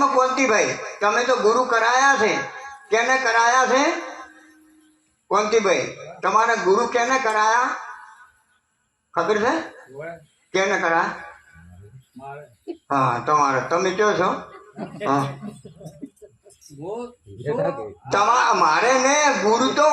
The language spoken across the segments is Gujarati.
કહો કોંતીભાઈ તમે તો ગુરુ કરાયા છે. કેને કરાયા છે? કોંતીભાઈ તમારા ગુરુ કેને કરાયા? ખબર છે? કેને કરાયા? હા, તમારે. તમે કયો છો? મારે ને ગુરુ તો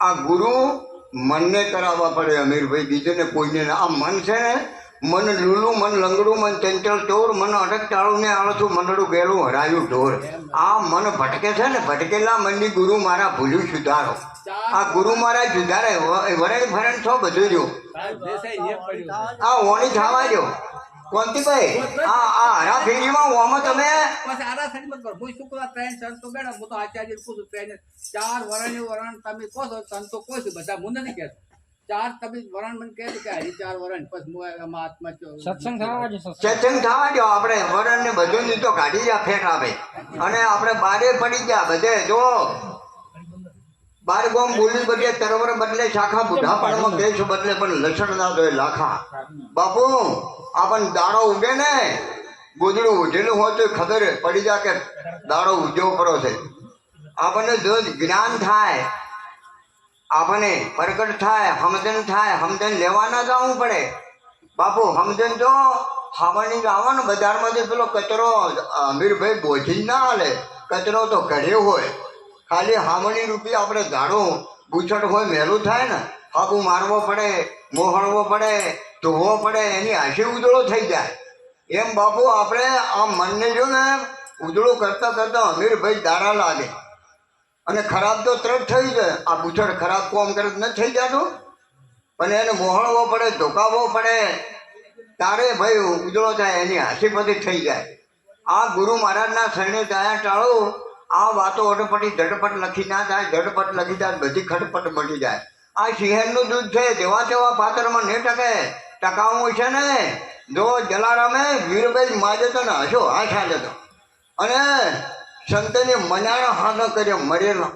આ ગુરુ મનને કરાવવા પડે, અમીરભાઈ. કોઈને ના. આ મન છે ને મન લૂલું મન લંગડું મન ચંચલ ચોર મન અટક ટાળું ને આળસું મંડળું ગેલું હરાયું ઢોર. આ મન ભટકે છે ને ભટકેલા મનની ગુરુ મારા ભૂલ્યું સુધારો. આ ગુરુ મારા સુધારે વરણ ફરણ છો બધું જો આ ઓણી થવા જો કોંતીભાઈ આ આ હરા ફેરીમાં ઓમાં તમે? પછી? ત્રણ સંતો આચાર્ય કહું છું, ત્રણ ચાર વરણ વરણ તમે કહો સંતો કહો બધા હું નથી કહેતો ચાર તમે વરણ મને કહે કે હરી ચાર વરણ પછી હું આત્મા સત્સંગ થવા દે સત્સંગ. થવા દો આપણે વરણ ને બધું તો કાઢી જા ફેટ આપે અને આપણે બારે પડી ગયા બધે. જો બાર ગોમ બોલી બદલે તરવર બદલે શાખા બુઢાપણમાં કેશ બદલે પણ લક્ષણ ના દોય લાખા. બાપુ આપણને દાડો ઉગે ને ગોદડું ઉજેલું હોય તો ખબર પડી જાય કે દાડો ઉજવો કરો છે. આપણને જો જ્ઞાન થાય. આપણને પ્રગટ થાય, હમદન થાય, હમદન લેવા ના જવું પડે. બાપુ, હમદન તો હવાની આવવાનો, બજારમાંથી પેલો કચરો અમીરભાઈ બોજી જ ના હાલે. કચરો તો ઘરે હોય. ખાલી હામણી રૂપી આપણે ઝાડું બુછડ હોય મેલું થાય ને, હાબુ મારવો પડે, મોહળવો પડે, ધોવો પડે, એની હાંસી ઉજળો થઈ જાય. એમ બાપુ, આપણે આ મનને જો ને, ઉજળું કરતા કરતા અમીરભાઈ દાડા લાગે. અને ખરાબ તો તરત થઈ જાય આ બુછડ ખરાબ કોમ કરે ન થઈ જાતો? પણ એને મોહળવો પડે, ધોકાવવો પડે. તારે ભાઈ ઉજળો થાય, એની હાસી પછી થઈ જાય. આ ગુરુ મહારાજના શરણે જાય ટાળો. આ વાતો અટપટી ઝટપટ લખી ના જાય ઝટપટ લખી જાય બધી ખટપટ મટી જાય. આ શિહેરનું દૂધ છે, જેવા તેવા પાત્રમાં ને ટકે. ટકાવું છે ને? જો જલારામે વીરભાઈ માજે તો ને હશો હા છાલે તો અને સંતને મનાણો હાનો કર્યો, મરેલો.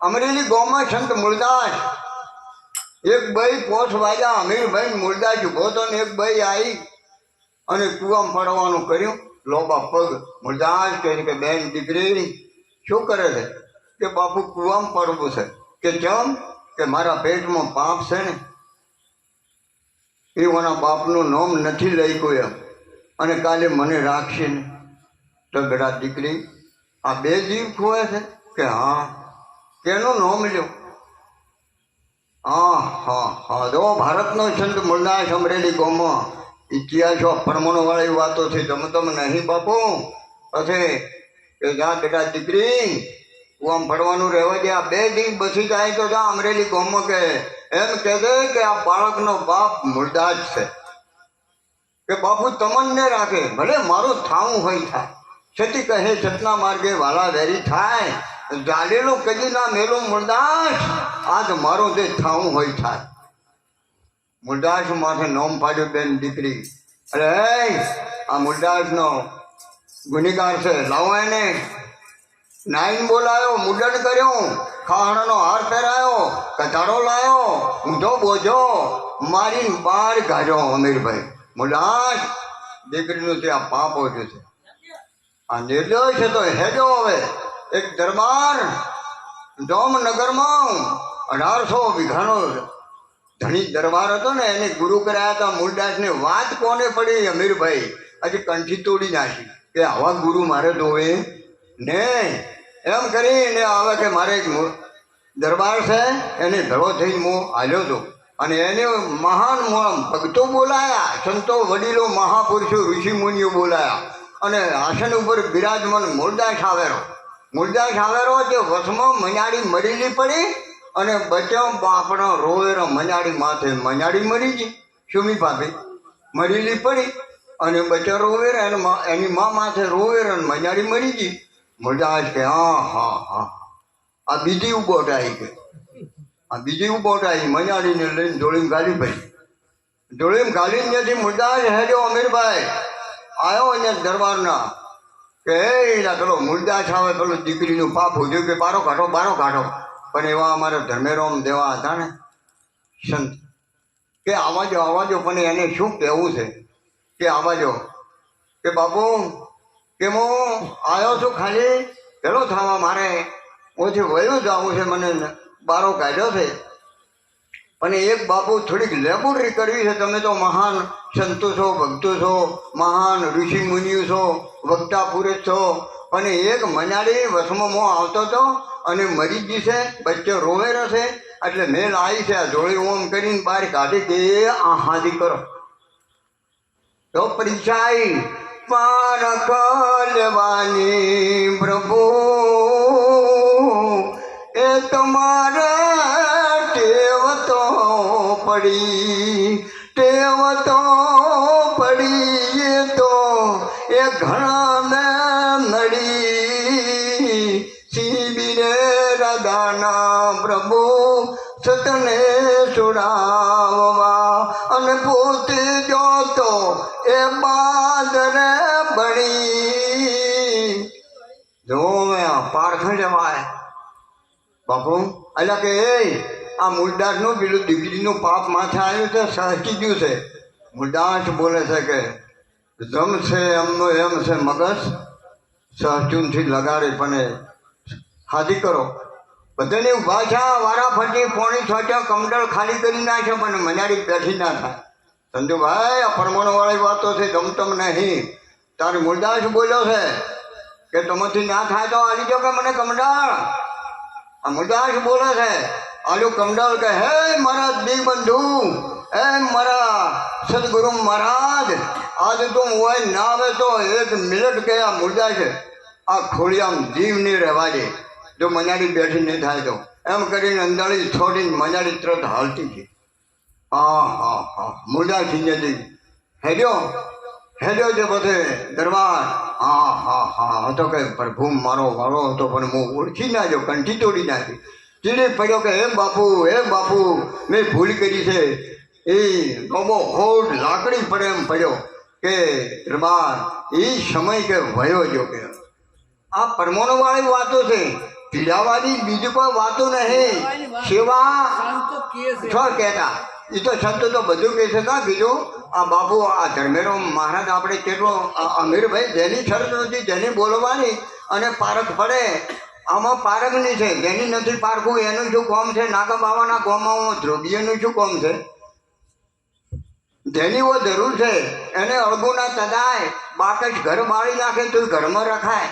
અમરેલી ગામમાં સંત મુરદાસ એક ભાઈ પોસ વાજા અમીરભાઈ મુરદાસ ઊભો તો ને એક ભાઈ આવી અને કુવામાં પડવાનું કર્યું. લોબા પગ મુરદાસ કહે કે, બેન, દીકરી, શું કરે છે? કે, બાપુ, કુવામાં પડવું છે. કે કેમ કે, મારા પેટમાં પાપ છે ને. એ ઓના બાપનું નામ નથી લખ્યું એમ. અને કાલે મને રાખશે ને. તો દીકરી આ બે જીવ ખોવે છે કે હા કેનું નામ લ્યો હા હા હા, જો ભારતનો સંત મુરદાસ અમરેલી ગામમાં ઇતિહાસો પરમાણુ વાળી વાતો છે. તમે તમે નહીં બાપુ પછી કે જા બેટા દીકરી, તું આમ ભણવાનું રહેવા દે. આ બે દીવ બસી જાય તો જા અમરેલી ગોમો કે એમ કહે છે કે આ બાળકનો બાપ મૂળદાસ છે. કે બાપુ, તમને રાખે, ભલે મારું થાવું હોય થાય. છતી કહે સતના માર્ગે વાલા વેરી થાય. જાલેલું કદીના મેલો મૂળદાસ આજ મારું જે થાવું હોય થાય. મુરદાસ માથે નોમ પાડ્યું બેન દીકરી. અરે આ મુરદાસનો ગુનેગાર છે, લાવો એને. નાઈન બોલાયો, મુડન કર્યું. ખાહણાનો હાર પહેરાયો કચાડો લાયો, ઊંધો બોજો. મારી બહાર કાઢ્યો અમીરભાઈ. મુલાસ દીકરીનું ત્યાં પાપ ઓછું છે. આ નિર્દય છે તો હેજો હવે. એક દરબાર ડોમનગરમાં અઢારસો વીઘાનો ધણી દરબાર હતો ને, એને ગુરુ કરાયા હતા મૂળદાસને વાત કોને પડી અમીરભાઈ? આજે કંઠી તોડી નાખી. કે આવા ગુરુ મારે દોવે ને એમ કરીને આવે કે મારે એક દરબાર છે, એને ધરો થઈને હું હાલ્યો હતો અને એને મહાન ભક્તો બોલાયા. સંતો વડીલો મહાપુરુષો, ઋષિ મુનિઓ બોલાયા. અને આસન ઉપર બિરાજમાન મૂળદાસ આવેરો મૂળદાસ આવેરો જે વસમાં મજાડી મરેલી પડી અને બચ્યો આપણો રોવેરો મજાડી માથે મજાડી મરી ગઈ. સુમી ભાભી? મરેલી પડી અને બચ્યો રોવેર એને એની મા માથે રોવેર અને મજાડી મરી ગઈ. મૂળદાસ કે, હા હા હા. આ બીજી ઉબોટ આવી ગઈ. આ બીજી ઉબોટ આવી મજાડીને લઈને જોડીને ગાલી ભાઈ જોડીને ગાલીને નથી મૂળદાસ હેજો અમીરભાઈ આવ્યો અહીંયા દરબારના. કે એ લા પેલો મુર્દા આવે પેલો દીકરીનું પાપ હોજ્યું કે બારો કાઢો બારો કાઢો. પણ એવા અમારા ધર્મેરોમ દેવા હતા ને, સંત. કે આવાજો આવાજો, પણ એને શું કહેવું છે? કે આવાજો. કે બાપુ, કે હું આવ્યો છું ખાલી? પેલો થવા મારે. ઓછી વયું જવું છે, મને બારો કાઢ્યો છે. અને એક બાપુ થોડીક લેબોરેટરી કરવી છે. તમે તો મહાન સંતો છો, ભક્તો છો, મહાન ઋષિ મુનિઓ છો વક્તા પુરુષ છો. અને એક મનાડી વસમાં મોં આવતો હતો અને મરી ગઈ બચ્ચો રોવે છે. એટલે મેલ આવી છે આ જોડી ઓમ કરીને બહાર કાઢી કે આ હાદી કરો. તો પરીક્ષા આવી. પાર કલવાની પ્રભુ, એ તમારે પડી ટેવ તો પડી તો એ ઘણા ને નડી. શિબિરે રાધાના પ્રભુ સતને છોડાવવા અને પોતે જોતો એ બાદરે બની જો મેં પારખંડ જવાય બાપુ એટલે કે એ આ મૂળદાસનું પેલું દીકરીનું પાપ માથે આવ્યું છે, સહકી ગયું છે. મૂળદાસ બોલે છે કે જમ છે, એમનો એમ છે મગજ સહચૂનથી લગાડે, પણ હાજી કરો. બધાની ભાષા વારાફરતી પોણી છોચા કમડળ ખાલી કરી નાખે, પણ મનાડી બેઠી ના થાય. સંજુભાઈ આ પરમાણુવાળી વાતો છે જમતમ નહીં. તારે મૂળદાસ બોલ્યો છે કે, તમાથી ના થાય તો આવી જાઓ કે મને કમડાળ? આ મુદાસ બોલે છે આલુ કમડાલ કહે, હે મારા દિગ બંધુ હે મારા સદગુરુ મહારાજ, આજે તું હોય ના આવે તો એક મિનિટ કે આ છે, આ ખોડિયામ જીવ નહીં રહેવા દે, જો મનાડી બેઠી નહીં થાય તો. એમ કરીને અંદાળી છોડીને મનાડી તરત હાલતી છે હા હા હા મુર્દા થઈ જતી હેડ્યો હેડ્યો છે બધે દરબાર. હા હા હા, હતો કે પ્રભુ, મારો વાળો હતો પણ હું ઓળખી ના જો કંઠી તોડી નાખી. ચીડી પડ્યો કે હે બાપુ હે બાપુ, મેં ભૂલ કરી છે. એ ગમો હોડ લાકડી પડે એમ પડ્યો કે દરબાર એ સમય કે વયો જો કે. આ પરમાણુ વાળી વાતો છે. પીડાવાળી બીજી કોઈ વાતો નહીં. સેવા છે કહેતા. એ તો સંતો તો બધું કહે છે. ના બીજું? આ બાપુ, આ ધર્મેરો મહારાજ આપણે કેટલો અમીરભાઈ જેની શરત નથી જેની બોલવાની અને પારખ પડે આમાં પારખની છે જેની નથી પારખું એનું શું કોમ છે? નાગા બાવાના કોમમાં ધ્રુવીયનું શું કોમ છે? જેની ઓ જરૂર છે. એને અળગુના તદાય બાકસ ઘર બાળી નાખે તો ઘરમાં રખાય.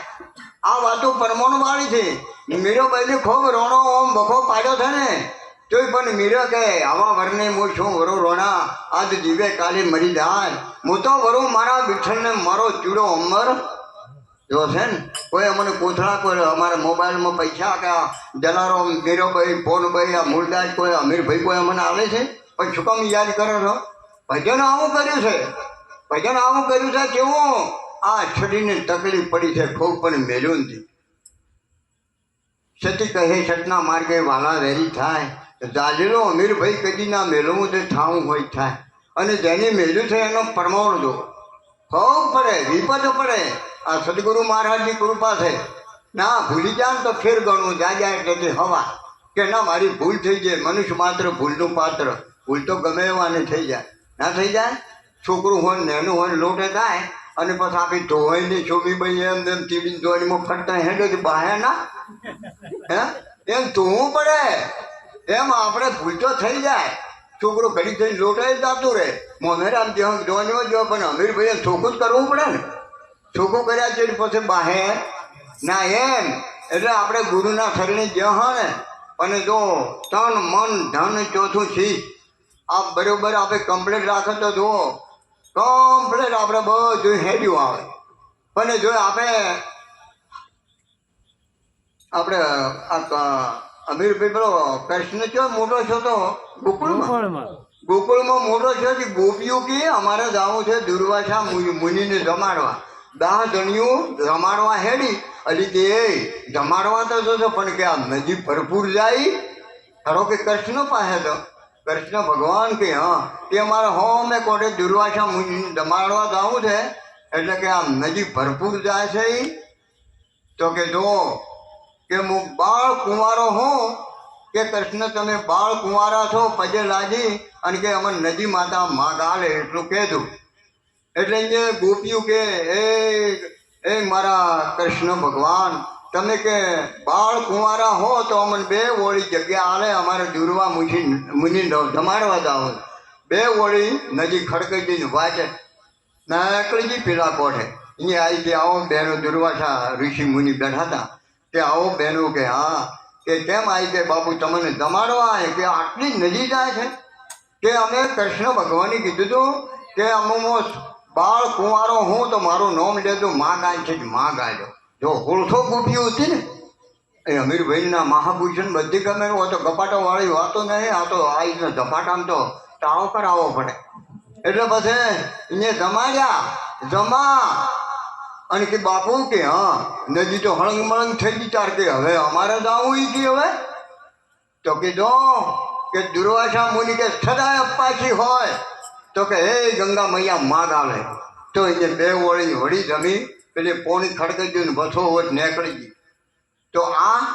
આ વાતો પરમાણુ વાળી છે મીરોબાઈને ખૂબ રોણો ઓમ બખો પાડ્યો છે ને. તોય પણ મીરો કહે, આવા વરને હું છું વરો રોણા? આજ જીવે કાલે મરી જાય. હું તો વરું મારા વિઠ્ઠલને મારો ચૂડો અમર. જો છે ને? કોઈ અમને કોથળા કોઈ અમારા મોબાઈલમાં પૈસા કે જલારો મીરોભાઈ ફોનભાઈ આ મૂળદાસ કોઈ, અમીરભાઈ કોઈ અમને આવે છે? પણ શું કામ યાદ કરો છો? ભજન આવું કર્યું છે. ભજન આવું કર્યું છે કેવું? આ છડીને તકલીફ પડી છે, ખૂબ પણ મેળ્યું નથી સતી કહે, સતના માર્ગે વાલા વેરી થાય. જાજેલો અમીરભાઈ કદી ના મેળવું તે થાવું હોય થાય. અને જેને મેળ્યું છે એનો પરમાવડો જો ખૂબ પડે વિપદ પડે. આ સદગુરુ મહારાજની કૃપા છે. ના, ભૂલી જાય તો ફેર ગણવું જાગ્યા એટલે હવા. કે ના, મારી ભૂલ થઈ જાય મનુષ્ય માત્ર ભૂલનું પાત્ર. ભૂલ તો ગમે એવાને થઈ જાય. ના થઈ જાય? છોકરું હોય ને એનું હોય લોટે થાય અને પછી આપી ધોવાઈ ને છોકરી ભાઈ એમ તેમ ટીવી ધોવાણીમાં ફરતા હેડો કે બહાર ના. હે? એમ ધોવું પડે. એમ આપણે ભૂલ તો થઈ જાય. છોકરો ઘડી થઈને લોટાઈ જતો રહે. મોમેરામ જેવા જોવાનું જો પણ અમીરભાઈ છોકું જ કરવું પડે ને. ચોખ્ખું કર્યા છે પછી બાહે ના એમ. એટલે આપણે ગુરુના શરણે જ્યાં હોય ને. અને જો તન, મન, ધન ચોથું છી. આ બરોબર આપણે કમ્પ્લેટ રાખે તો જુઓ. કમ્પ્લેટ આપણે બધું હેડ્યું આવે. પણ જો આપણે આપણે આ અમીરભાઈ પેલો કૃષ્ણ છો મોટો છો તો? ગોકુળમાં? ગોકુળમાં. મોટો છે કે ગોપીઓ કે અમારે જવું છે દુર્વાસા મુનિ- મુનિને જમાડવા. દહ જણિયું જમાડવા હેડી અલી કે જમાડવા તો જશો પણ કે આ નદી ભરપૂર જાય? ખરો કે કૃષ્ણ પાસે તો. કૃષ્ણ ભગવાન કે હા કે અમારે હો મેં કોટે દુર્વાસા મુનિને જમાડવા જવું છે એટલે કે આ નદી ભરપૂર જાય છે ઈ. તો કે જો કે હું બાળ કુંવારો હું, કે કૃષ્ણ તમે બાળ કુંવારા છો પજે લાજી અને કે અમર નદી માતા માં ગાલે એટલું કહેતું એટલે જે ગોપીયું કે, એ એ મારા કૃષ્ણ ભગવાન, તમે કે બાળ કુંવારા હો તો અમને બે ઓળી જગ્યા આલે, અમારે દુર્વા મુની મુનિ જમાડવા જાવ બે ઓળી નજીક ખડકી દઈને વાંચે. નાકલીજી પેલા કોઠે અહીંયા આવી આવો બહેનો દુર્વાસા ઋષિ મુનિ બેઠા હતા. કે આવો બહેનો કે, હા, કે કેમ આવી કે બાપુ, તમને જમાડવા કે આટલી નજીક જાય છે? કે અમે કૃષ્ણ ભગવાને કીધું હતું કે અમુમો બાળ કુંવારો હું તો મારું નામ લેજો માં ગાય છે માં ગાય જો ઓળખો ગોપીઓ હતી ને, એ અમીરભાઈના મહાભૂષણ બધી ગમે હોય તો ગપાટો વાળી વાતો નહીં, આ તો આવીને ઝપાટામાં તો ટાળો કરાવવો પડે. એટલે પછી એને જમાડ્યા, જમા અને કે બાપુ કે, હા, નદી તો હળંગ મળંગ થઈ ગઈ તાર કે, હવે અમારે જાવું ઈ કે હવે. તો કે, જો, કે દુર્વાસા મુનિ કે સદાય અપાસી હોય. તો કે, હે, ગંગા મૈયા માગ આવે તો એને બે વળી વળી જમી, પેલી પોણી ખડકી ગયું બસો વોટ નીકળી ગઈ. તો આ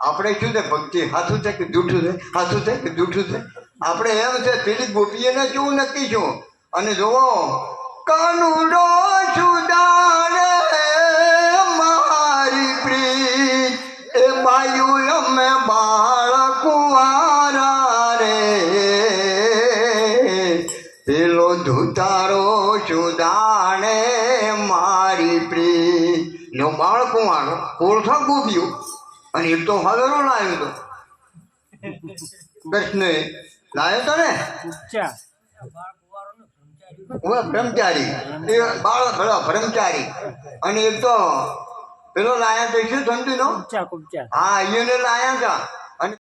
આપણે શું છે, ભક્તિ હાથું છે કે જૂઠું છે? હાથું છે કે જૂઠું છે? આપણે એમ છે, પેલી ગોપીએને કેવું નક્કી છું અને જુઓ કાનુડો સુદાને મારી પ્રીત. એ બાયુ અમે બાળ કુંવારા રે. પેલો ધૂતારો સુદાણે મારી પ્રીત. નો બાળ કુંવારો કોળથા ગોપ્યું અને એક તો હવેરો લાવ્યો તો. કૃષ્ણ લાવ્યો તો ને? ઊંચા બ્રહ્મચારી. એ બાળ ભલા બ્રહ્મચારી. અને એક તો પેલો લાયા તો શું નો? હા એને લાયા હતા.